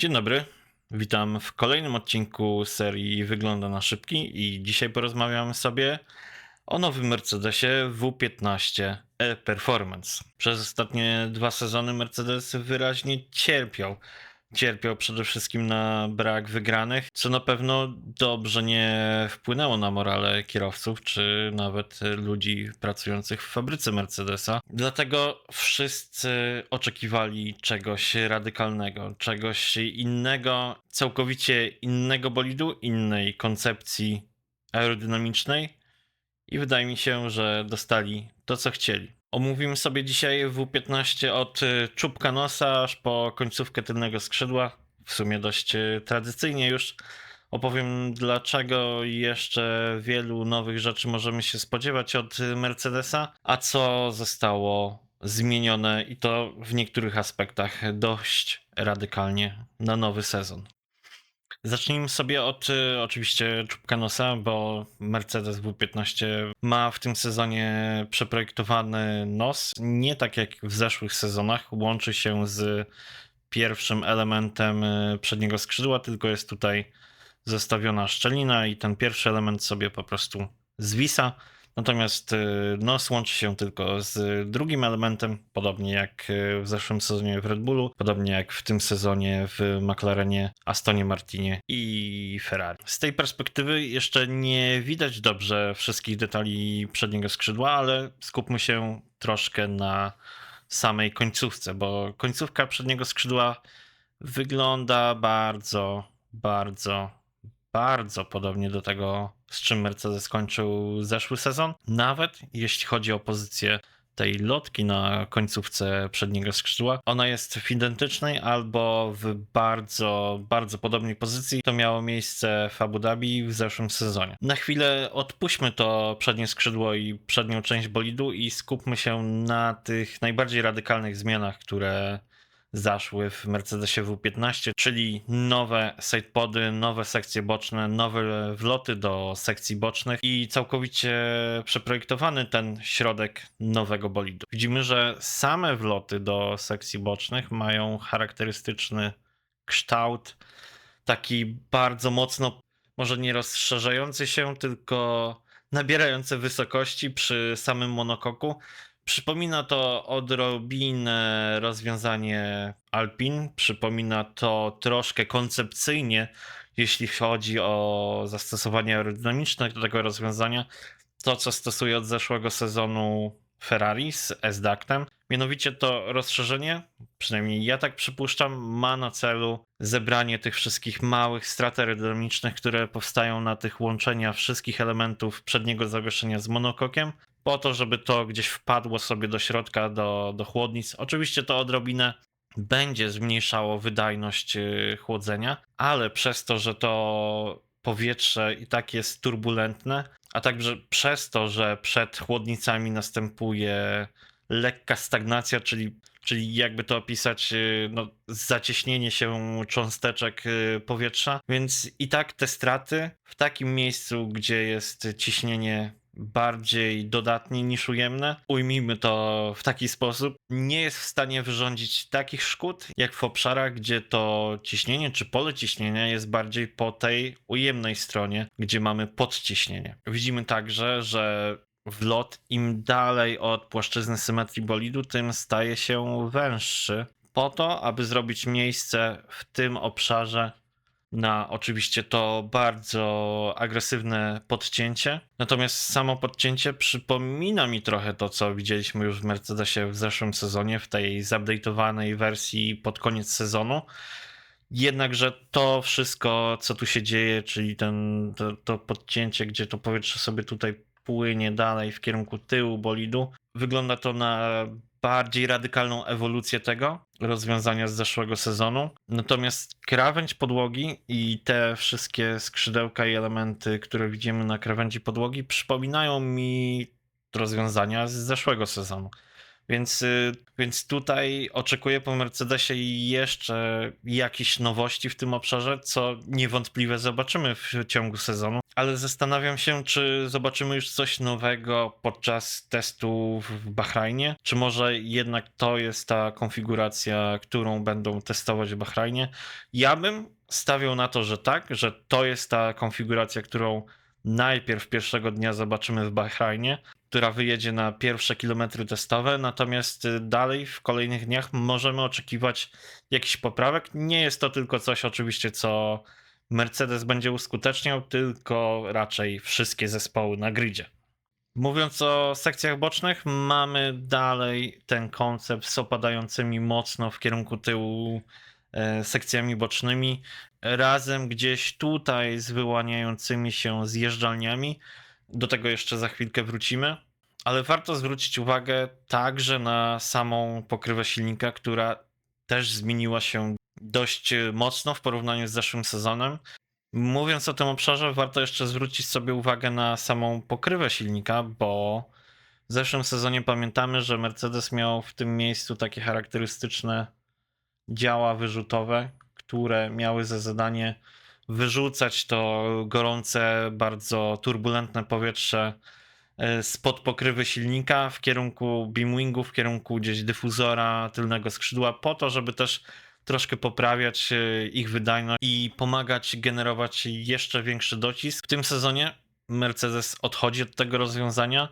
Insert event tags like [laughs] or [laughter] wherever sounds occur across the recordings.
Dzień dobry, witam w kolejnym odcinku serii Wygląda na szybki i dzisiaj porozmawiamy sobie o nowym Mercedesie W15 e-Performance. Przez ostatnie dwa sezony Mercedes wyraźnie cierpiał. Cierpiał przede wszystkim na brak wygranych, co na pewno dobrze nie wpłynęło na morale kierowców, czy nawet ludzi pracujących w fabryce Mercedesa. Dlatego wszyscy oczekiwali czegoś radykalnego, czegoś innego, całkowicie innego bolidu, innej koncepcji aerodynamicznej. I wydaje mi się, że dostali to, co chcieli. Omówimy sobie dzisiaj W15 od y, czubka nosa aż po końcówkę tylnego skrzydła. W sumie dość y, tradycyjnie już. Opowiem, dlaczego jeszcze wielu nowych rzeczy możemy się spodziewać od y, Mercedesa, a co zostało zmienione i to w niektórych aspektach dość radykalnie na nowy sezon. Zacznijmy sobie od y, oczywiście czubka nosa, bo Mercedes W15 ma w tym sezonie przeprojektowany nos. Nie tak jak w zeszłych sezonach, łączy się z pierwszym elementem y, przedniego skrzydła, tylko jest tutaj zostawiona szczelina i ten pierwszy element sobie po prostu zwisa. Natomiast y, nos łączy się tylko z drugim elementem, podobnie jak y, w zeszłym sezonie w Red Bullu, podobnie jak w tym sezonie w McLarenie, Astonie Martinie i Ferrari. Z tej perspektywy jeszcze nie widać dobrze wszystkich detali przedniego skrzydła, ale skupmy się troszkę na samej końcówce, bo końcówka przedniego skrzydła wygląda bardzo, bardzo, bardzo podobnie do tego z czym Mercedes skończył zeszły sezon. Nawet jeśli chodzi o pozycję tej lotki na końcówce przedniego skrzydła. Ona jest w identycznej albo w bardzo, bardzo podobnej pozycji. To miało miejsce w Abu Dhabi w zeszłym sezonie. Na chwilę odpuśćmy to przednie skrzydło i przednią część bolidu i skupmy się na tych najbardziej radykalnych zmianach, które zaszły w Mercedesie W15, czyli nowe sidepody, nowe sekcje boczne, nowe wloty do sekcji bocznych i całkowicie przeprojektowany ten środek nowego bolidu. Widzimy, że same wloty do sekcji bocznych mają charakterystyczny kształt, taki bardzo mocno, może nie rozszerzający się, tylko nabierający wysokości przy samym monokoku. Przypomina to odrobinę rozwiązanie Alpin. Przypomina to troszkę koncepcyjnie, jeśli chodzi o zastosowanie aerodynamiczne do tego rozwiązania, to co stosuje od zeszłego sezonu Ferrari z S-Ductem. Mianowicie to rozszerzenie, przynajmniej ja tak przypuszczam, ma na celu zebranie tych wszystkich małych strat aerodynamicznych, które powstają na tych łączenia wszystkich elementów przedniego zawieszenia z monokokiem, po to, żeby to gdzieś wpadło sobie do środka, do, do chłodnic. Oczywiście to odrobinę będzie zmniejszało wydajność y, chłodzenia, ale przez to, że to powietrze i tak jest turbulentne, a także przez to, że przed chłodnicami następuje lekka stagnacja, czyli, czyli jakby to opisać, y, no, zacieśnienie się cząsteczek y, powietrza, więc i tak te straty w takim miejscu, gdzie jest ciśnienie bardziej dodatnie niż ujemne, ujmijmy to w taki sposób, nie jest w stanie wyrządzić takich szkód, jak w obszarach, gdzie to ciśnienie czy pole ciśnienia jest bardziej po tej ujemnej stronie, gdzie mamy podciśnienie. Widzimy także, że wlot im dalej od płaszczyzny symetrii bolidu, tym staje się węższy, po to, aby zrobić miejsce w tym obszarze na oczywiście to bardzo agresywne podcięcie. Natomiast samo podcięcie przypomina mi trochę to, co widzieliśmy już w Mercedesie w zeszłym sezonie, w tej zupdate'owanej wersji pod koniec sezonu. Jednakże to wszystko, co tu się dzieje, czyli ten, to, to podcięcie, gdzie to powietrze sobie tutaj płynie dalej w kierunku tyłu bolidu, wygląda to na bardziej radykalną ewolucję tego rozwiązania z zeszłego sezonu. Natomiast krawędź podłogi i te wszystkie skrzydełka i elementy, które widzimy na krawędzi podłogi, przypominają mi rozwiązania z zeszłego sezonu. Więc, y, więc tutaj oczekuję po Mercedesie jeszcze jakichś nowości w tym obszarze, co niewątpliwie zobaczymy w ciągu sezonu. Ale zastanawiam się, czy zobaczymy już coś nowego podczas testu w Bahrajnie, czy może jednak to jest ta konfiguracja, którą będą testować w Bahrajnie. Ja bym stawiał na to, że tak, że to jest ta konfiguracja, którą najpierw pierwszego dnia zobaczymy w Bahrajnie, która wyjedzie na pierwsze kilometry testowe, natomiast y, dalej w kolejnych dniach możemy oczekiwać jakichś poprawek. Nie jest to tylko coś oczywiście, co Mercedes będzie uskuteczniał, tylko raczej wszystkie zespoły na gridzie. Mówiąc o sekcjach bocznych, mamy dalej ten koncept z opadającymi mocno w kierunku tyłu e, sekcjami bocznymi, razem gdzieś tutaj z wyłaniającymi się zjeżdżalniami. Do tego jeszcze za chwilkę wrócimy. Ale warto zwrócić uwagę także na samą pokrywę silnika, która też zmieniła się dość mocno w porównaniu z zeszłym sezonem. Mówiąc o tym obszarze, warto jeszcze zwrócić sobie uwagę na samą pokrywę silnika, bo w zeszłym sezonie pamiętamy, że Mercedes miał w tym miejscu takie charakterystyczne działa wyrzutowe, które miały za zadanie wyrzucać to gorące, bardzo turbulentne powietrze e, spod pokrywy silnika w kierunku beamwingu, w kierunku gdzieś dyfuzora tylnego skrzydła, po to, żeby też troszkę poprawiać e, ich wydajność i pomagać generować jeszcze większy docisk. W tym sezonie Mercedes odchodzi od tego rozwiązania.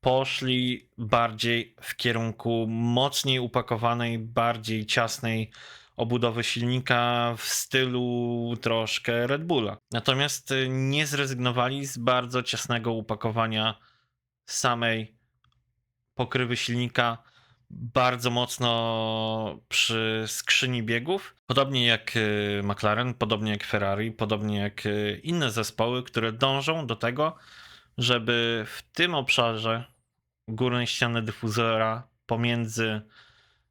Poszli bardziej w kierunku mocniej upakowanej, bardziej ciasnej obudowy silnika w stylu troszkę Red Bulla. Natomiast e, nie zrezygnowali z bardzo ciasnego upakowania samej pokrywy silnika bardzo mocno przy skrzyni biegów. Podobnie jak y, McLaren, podobnie jak Ferrari, podobnie jak y, inne zespoły, które dążą do tego, żeby w tym obszarze górnej ściany dyfuzora pomiędzy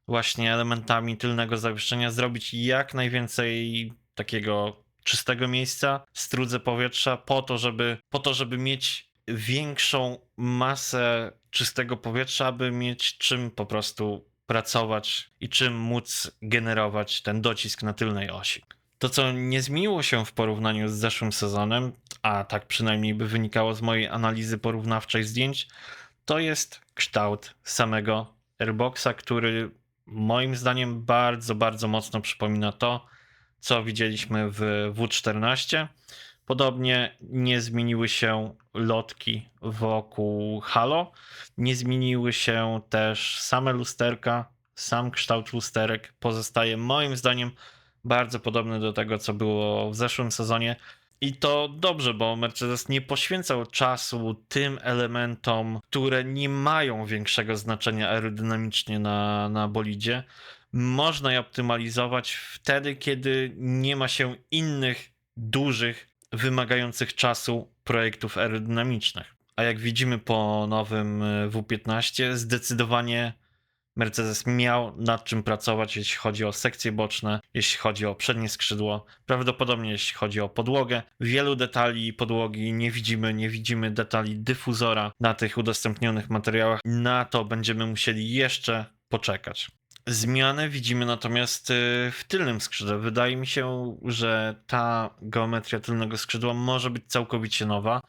właśnie elementami tylnego zawieszenia zrobić jak najwięcej takiego czystego miejsca, strudze powietrza po to, żeby, po to, żeby mieć większą masę czystego powietrza, aby mieć czym po prostu pracować i czym móc generować ten docisk na tylnej osi. To, co nie zmieniło się w porównaniu z zeszłym sezonem, a tak przynajmniej by wynikało z mojej analizy porównawczej zdjęć, to jest kształt samego airboxa, który moim zdaniem bardzo, bardzo mocno przypomina to, co widzieliśmy w W14. Podobnie nie zmieniły się lotki wokół Halo, nie zmieniły się też same lusterka, sam kształt lusterek pozostaje moim zdaniem bardzo podobny do tego, co było w zeszłym sezonie. I to dobrze, bo Mercedes nie poświęcał czasu tym elementom, które nie mają większego znaczenia aerodynamicznie na, na bolidzie. Można je optymalizować wtedy, kiedy nie ma się innych dużych wymagających czasu projektów aerodynamicznych. A jak widzimy po nowym e, W15, zdecydowanie Mercedes miał nad czym pracować, jeśli chodzi o sekcje boczne, jeśli chodzi o przednie skrzydło, prawdopodobnie jeśli chodzi o podłogę. Wielu detali podłogi nie widzimy, nie widzimy detali dyfuzora na tych udostępnionych materiałach. Na to będziemy musieli jeszcze poczekać. Zmianę widzimy natomiast y, w tylnym skrzydle. Wydaje mi się, że ta geometria tylnego skrzydła może być całkowicie nowa.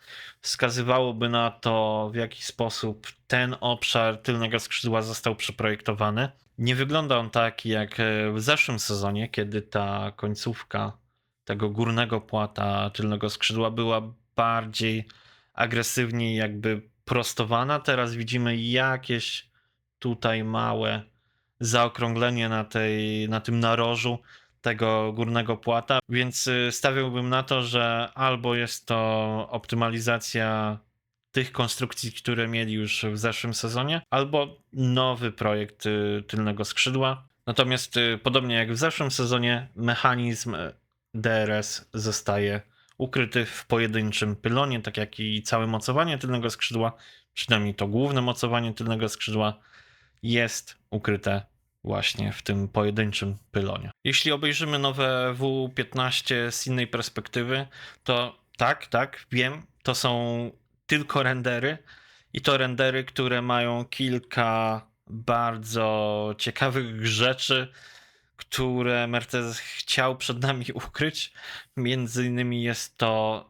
Wskazywałoby na to, w jaki sposób ten obszar tylnego skrzydła został przeprojektowany. Nie wygląda on tak jak y, w zeszłym sezonie, kiedy ta końcówka tego górnego płata tylnego skrzydła była bardziej agresywniej jakby prostowana. Teraz widzimy jakieś tutaj małe zaokrąglenie na, tej, na tym narożu tego górnego płata, więc y, stawiałbym na to, że albo jest to optymalizacja tych konstrukcji, które mieli już w zeszłym sezonie, albo nowy projekt y, tylnego skrzydła. Natomiast y, podobnie jak w zeszłym sezonie, mechanizm DRS zostaje ukryty w pojedynczym pylonie, tak jak i całe mocowanie tylnego skrzydła, przynajmniej to główne mocowanie tylnego skrzydła jest ukryte właśnie w tym pojedynczym pylonie. Jeśli obejrzymy nowe W15 z innej perspektywy, to tak, tak, wiem, to są tylko rendery i to rendery, które mają kilka bardzo ciekawych rzeczy, które Mercedes chciał przed nami [laughs] ukryć. Między innymi jest to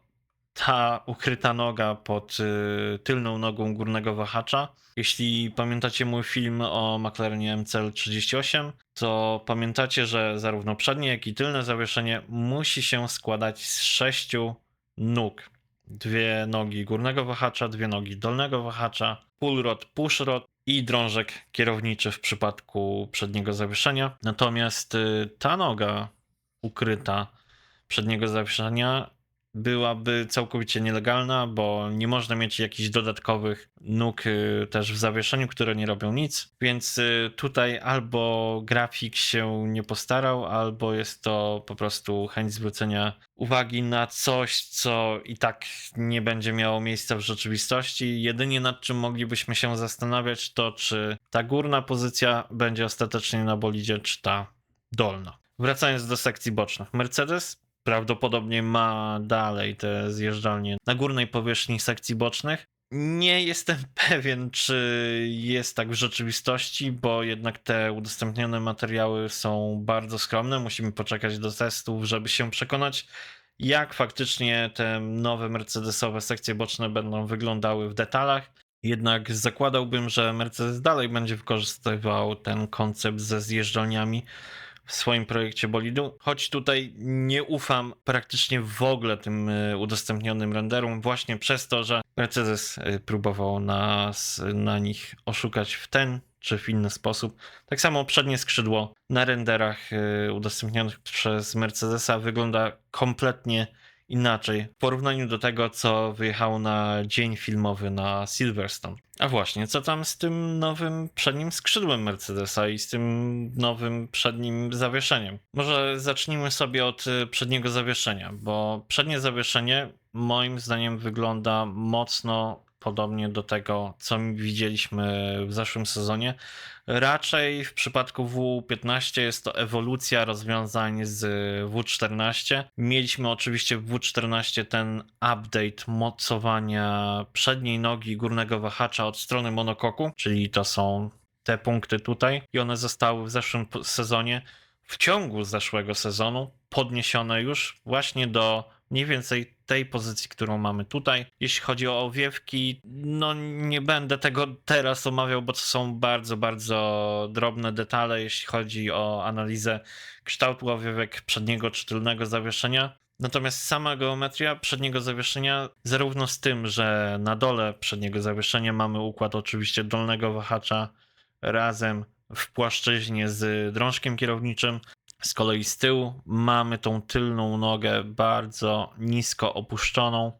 ta ukryta noga pod y, tylną nogą górnego wahacza. Jeśli pamiętacie mój film o McLarenie MCL38, to pamiętacie, że zarówno przednie, jak i tylne zawieszenie musi się składać z sześciu nóg. Dwie nogi górnego wahacza, dwie nogi dolnego wahacza, pull rod, push rod i drążek kierowniczy w przypadku przedniego zawieszenia. Natomiast y, ta noga ukryta przedniego zawieszenia byłaby całkowicie nielegalna, bo nie można mieć jakichś dodatkowych nóg y, też w zawieszeniu, które nie robią nic. Więc y, tutaj albo grafik się nie postarał, albo jest to po prostu chęć zwrócenia uwagi na coś, co i tak nie będzie miało miejsca w rzeczywistości. Jedynie nad czym moglibyśmy się zastanawiać, to czy ta górna pozycja będzie ostatecznie na bolidzie, czy ta dolna. Wracając do sekcji bocznych. Mercedes prawdopodobnie ma dalej te zjeżdżalnie na górnej powierzchni sekcji bocznych. Nie jestem [laughs] pewien, czy jest tak w rzeczywistości, bo jednak te udostępnione materiały są bardzo skromne. Musimy poczekać do testów, żeby się przekonać, jak faktycznie te nowe Mercedesowe sekcje boczne będą wyglądały w detalach. Jednak zakładałbym, że Mercedes dalej będzie wykorzystywał ten koncept ze zjeżdżalniami w swoim projekcie bolidu, choć tutaj nie ufam praktycznie w ogóle tym e, udostępnionym renderom, właśnie przez to, że Mercedes e, próbował nas na nich oszukać w ten czy w inny sposób. Tak samo przednie skrzydło na renderach e, udostępnionych przez Mercedesa wygląda kompletnie inaczej w porównaniu do tego, co wyjechało na dzień filmowy na Silverstone. A właśnie, co tam z tym nowym przednim skrzydłem Mercedesa i z tym nowym przednim zawieszeniem? Może zacznijmy sobie od y, przedniego zawieszenia, bo przednie zawieszenie moim zdaniem wygląda mocno podobnie do tego, co widzieliśmy w zeszłym sezonie. Raczej w przypadku W15 jest to ewolucja rozwiązań z W14. Mieliśmy oczywiście w W14 ten update mocowania przedniej nogi górnego wahacza od strony monokoku, czyli to są te punkty tutaj i one zostały w zeszłym sezonie, w ciągu zeszłego sezonu podniesione już właśnie do mniej więcej tej pozycji, którą mamy tutaj. Jeśli chodzi o owiewki, no nie będę tego teraz omawiał, bo to są bardzo, bardzo drobne detale, jeśli chodzi o analizę kształtu owiewek przedniego czy tylnego zawieszenia. Natomiast sama geometria przedniego zawieszenia, zarówno z tym, że na dole przedniego zawieszenia mamy układ oczywiście dolnego wahacza razem w płaszczyźnie z drążkiem kierowniczym, z kolei z tyłu mamy tą tylną nogę bardzo nisko opuszczoną,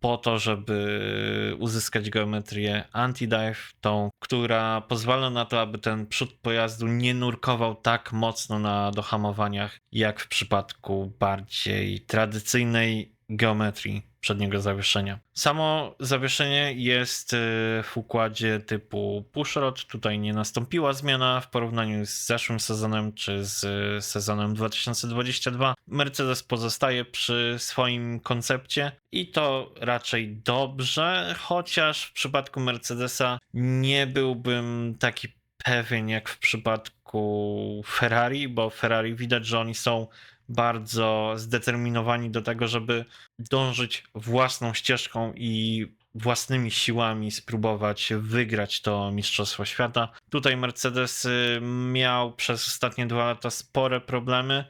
po to, żeby uzyskać geometrię anti-dive, tą, która pozwala na to, aby ten przód pojazdu nie nurkował tak mocno na dohamowaniach, jak w przypadku bardziej tradycyjnej geometrii przedniego zawieszenia. Samo zawieszenie jest y, w układzie typu pushrod. Tutaj nie nastąpiła zmiana w porównaniu z zeszłym sezonem czy z y, sezonem 2022. Mercedes pozostaje przy swoim koncepcie i to raczej dobrze, chociaż w przypadku Mercedesa nie byłbym taki pewien jak w przypadku Ferrari, bo Ferrari widać, że oni są bardzo zdeterminowani do tego, żeby dążyć własną ścieżką i własnymi siłami spróbować wygrać to Mistrzostwo Świata. Tutaj Mercedes y, miał przez ostatnie dwa lata spore problemy.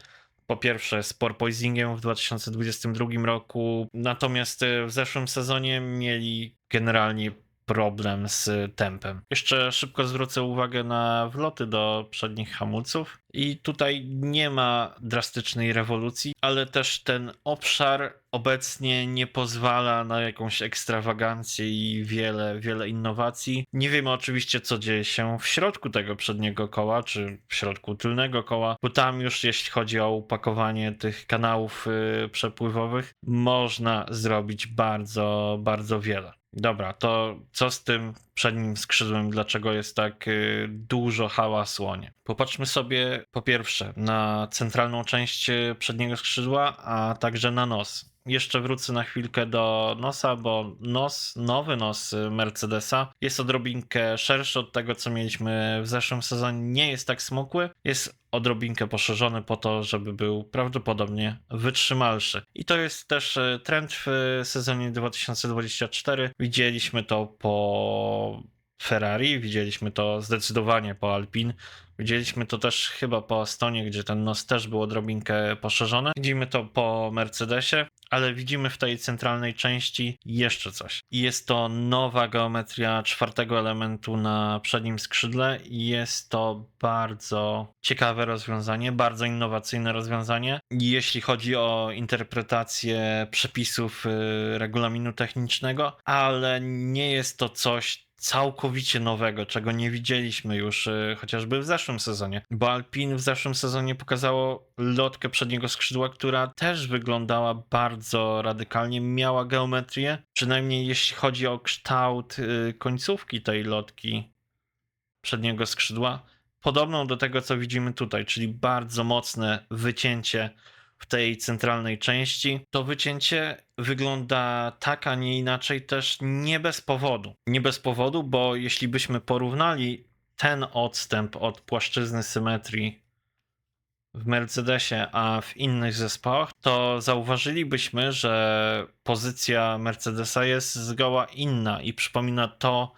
Po pierwsze z porpoisingiem w 2022 roku, natomiast y, w zeszłym sezonie mieli generalnie problem z tempem. Jeszcze szybko zwrócę uwagę na wloty do przednich hamulców. I tutaj nie ma drastycznej rewolucji, ale też ten obszar obecnie nie pozwala na jakąś ekstrawagancję i wiele, wiele innowacji. Nie wiemy oczywiście, co dzieje się w środku tego przedniego koła, czy w środku tylnego koła, bo tam już jeśli chodzi o upakowanie tych kanałów yy, przepływowych, można zrobić bardzo, bardzo wiele. Dobra, to co z tym przednim skrzydłem? Dlaczego jest tak y, dużo hałasu nie? Popatrzmy sobie po pierwsze na centralną część y, przedniego skrzydła, a także na nos. Jeszcze wrócę na chwilkę do nosa, bo nos, nowy nos Mercedesa jest odrobinkę szerszy od tego, co mieliśmy w zeszłym sezonie. Nie jest tak smukły, jest odrobinkę poszerzony po to, żeby był prawdopodobnie wytrzymalszy. I to jest też e, trend w sezonie 2024. Widzieliśmy to po Ferrari, widzieliśmy to zdecydowanie po Alpine, widzieliśmy to też chyba po Astonie, gdzie ten nos też był odrobinkę poszerzony. Widzimy to po Mercedesie, ale widzimy w tej centralnej części jeszcze coś. Jest to nowa geometria czwartego elementu na przednim skrzydle i jest to bardzo ciekawe rozwiązanie, bardzo innowacyjne rozwiązanie. Jeśli chodzi o interpretację przepisów y, regulaminu technicznego, ale nie jest to coś całkowicie nowego, czego nie widzieliśmy już y, chociażby w zeszłym sezonie, bo Alpine w zeszłym sezonie pokazało lotkę przedniego skrzydła, która też wyglądała bardzo radykalnie, miała geometrię, przynajmniej jeśli chodzi o kształt y, końcówki tej lotki przedniego skrzydła, podobną do tego, co widzimy tutaj, czyli bardzo mocne wycięcie w tej centralnej części. To wycięcie wygląda tak, a nie inaczej też nie bez powodu. Nie bez powodu, bo jeśli byśmy porównali ten odstęp od płaszczyzny symetrii w Mercedesie, a w innych zespołach, to zauważylibyśmy, że pozycja Mercedesa jest zgoła inna i przypomina to,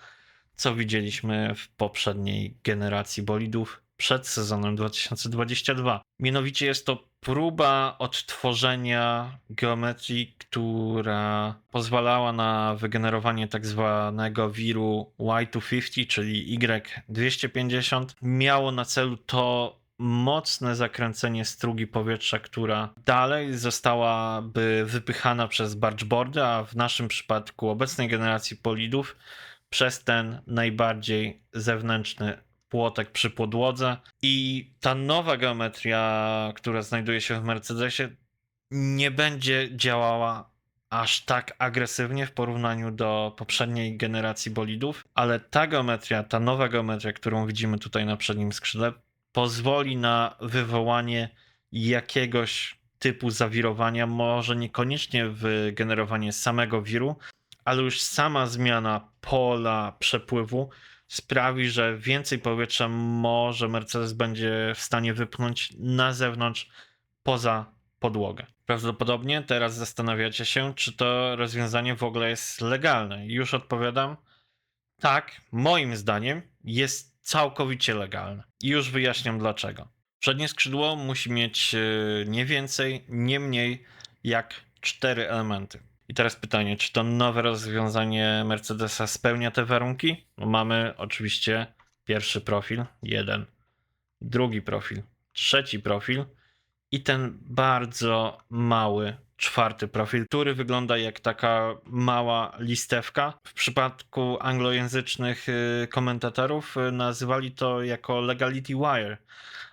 co widzieliśmy w poprzedniej generacji bolidów przed sezonem 2022. Mianowicie jest to próba odtworzenia geometrii, która pozwalała na wygenerowanie tak zwanego wiru Y250, czyli Y250. Miało na celu to mocne zakręcenie strugi powietrza, która dalej zostałaby wypychana przez bargeboardy, a w naszym przypadku obecnej generacji polidów przez ten najbardziej zewnętrzny płotek przy podłodze. I ta nowa geometria, która znajduje się w Mercedesie, nie będzie działała aż tak agresywnie w porównaniu do poprzedniej generacji bolidów, ale ta geometria, ta nowa geometria, którą widzimy tutaj na przednim skrzydle, pozwoli na wywołanie jakiegoś typu zawirowania, może niekoniecznie wygenerowanie samego wiru, ale już sama zmiana pola przepływu sprawi, że więcej powietrza może Mercedes będzie w stanie wypchnąć na zewnątrz poza podłogę. Prawdopodobnie teraz zastanawiacie się, czy to rozwiązanie w ogóle jest legalne. Już odpowiadam. Tak, moim zdaniem jest całkowicie legalne. I już wyjaśniam dlaczego. Przednie skrzydło musi mieć e, nie więcej, nie mniej jak cztery elementy. I teraz pytanie, czy to nowe rozwiązanie Mercedesa spełnia te warunki? No mamy oczywiście pierwszy profil, jeden, drugi profil, trzeci profil i ten bardzo mały czwarty profil, który wygląda jak taka mała listewka. W przypadku anglojęzycznych y, komentatorów y, nazywali to jako Legality Wire,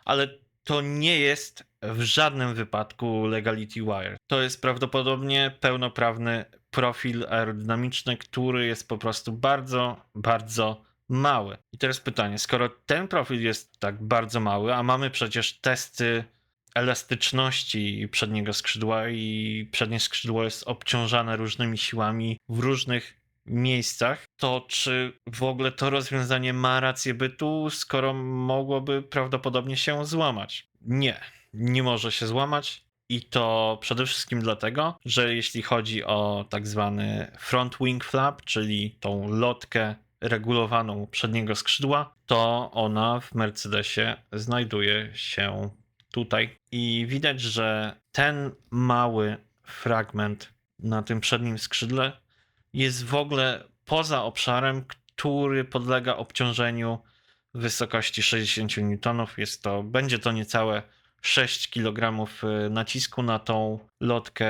ale to nie jest w żadnym wypadku Legality Wire. To jest prawdopodobnie pełnoprawny profil aerodynamiczny, który jest po prostu bardzo, bardzo mały. I teraz pytanie, skoro ten profil jest tak bardzo mały, a mamy przecież testy elastyczności przedniego skrzydła i przednie skrzydło jest obciążane różnymi siłami w różnych miejscach, to czy w ogóle to rozwiązanie ma rację bytu, skoro mogłoby prawdopodobnie się złamać? Nie, nie może się złamać. I to przede wszystkim dlatego, że jeśli chodzi o tak zwany front wing flap, czyli tą lotkę regulowaną przedniego skrzydła, to ona w Mercedesie znajduje się tutaj. I widać, że ten mały fragment na tym przednim skrzydle jest w ogóle poza obszarem, który podlega obciążeniu wysokości 60 N. Jest to, będzie to niecałe 6 kg y, nacisku na tą lotkę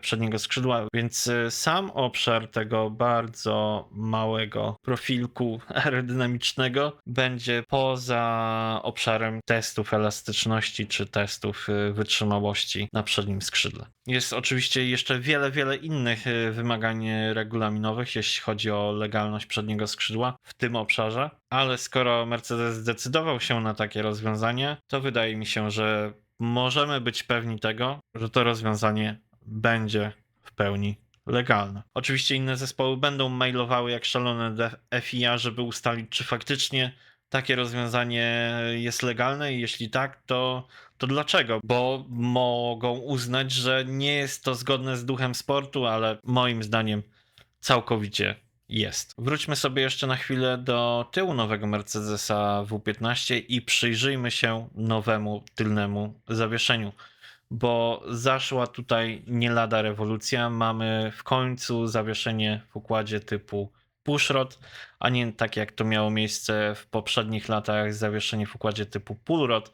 przedniego skrzydła, więc y, sam obszar tego bardzo małego profilku [laughs] aerodynamicznego będzie poza obszarem testów elastyczności czy testów y, wytrzymałości na przednim skrzydle. Jest oczywiście jeszcze wiele, wiele innych wymagań regulaminowych, jeśli chodzi o legalność przedniego skrzydła w tym obszarze, ale skoro Mercedes zdecydował się na takie rozwiązanie, to wydaje mi się, że możemy być pewni tego, że to rozwiązanie będzie w pełni legalne. Oczywiście inne zespoły będą mailowały jak szalone FIA, żeby ustalić, czy faktycznie takie rozwiązanie jest legalne i jeśli tak, to, to dlaczego? Bo mogą uznać, że nie jest to zgodne z duchem sportu, ale moim zdaniem całkowicie jest. Wróćmy sobie jeszcze na chwilę do tyłu nowego Mercedesa W15 i przyjrzyjmy się nowemu tylnemu zawieszeniu, bo zaszła tutaj nie lada rewolucja. Mamy w końcu zawieszenie w układzie typu pushrod, a nie tak jak to miało miejsce w poprzednich latach zawieszenie w układzie typu pullrod.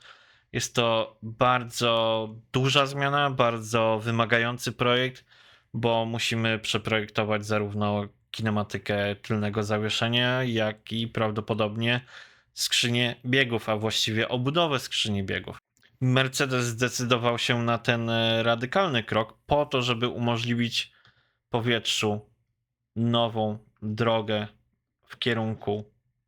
Jest to bardzo duża zmiana, bardzo wymagający projekt, bo musimy przeprojektować zarówno kinematykę tylnego zawieszenia, jak i prawdopodobnie skrzynię biegów, a właściwie obudowę skrzyni biegów. Mercedes zdecydował się na ten e, radykalny krok po to, żeby umożliwić powietrzu nową drogę w kierunku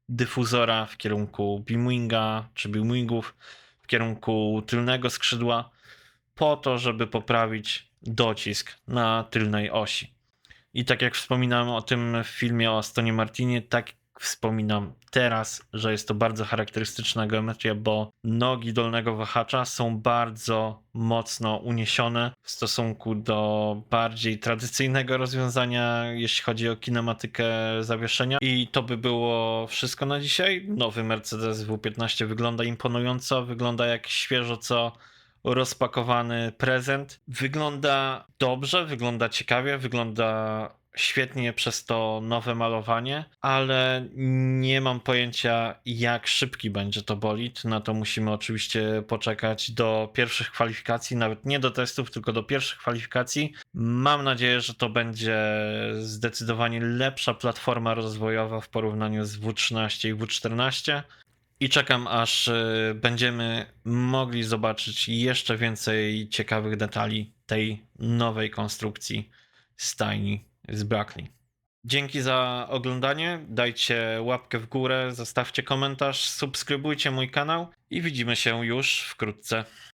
dyfuzora, w kierunku beamwinga czy beamwingów, w kierunku tylnego skrzydła, po to, żeby poprawić docisk na tylnej osi. I tak jak wspominałem o tym w filmie o Astonie Martinie, tak wspominam teraz, że jest to bardzo charakterystyczna geometria, bo nogi dolnego wahacza są bardzo mocno uniesione w stosunku do bardziej tradycyjnego rozwiązania, jeśli chodzi o kinematykę zawieszenia. I to by było wszystko na dzisiaj. Nowy Mercedes W15 wygląda imponująco, wygląda jak świeżo co rozpakowany prezent. Wygląda dobrze, wygląda ciekawie, wygląda świetnie przez to nowe malowanie, ale nie mam pojęcia, jak szybki będzie to bolid. Na to musimy oczywiście poczekać do pierwszych kwalifikacji, nawet nie do testów, tylko do pierwszych kwalifikacji. Mam nadzieję, że to będzie zdecydowanie lepsza platforma rozwojowa w porównaniu z W13 i W14 i czekam, aż y, będziemy mogli zobaczyć jeszcze więcej ciekawych detali tej nowej konstrukcji stajni z Brackley. Dzięki za oglądanie, dajcie łapkę w górę, zostawcie komentarz, subskrybujcie mój kanał i widzimy się już wkrótce.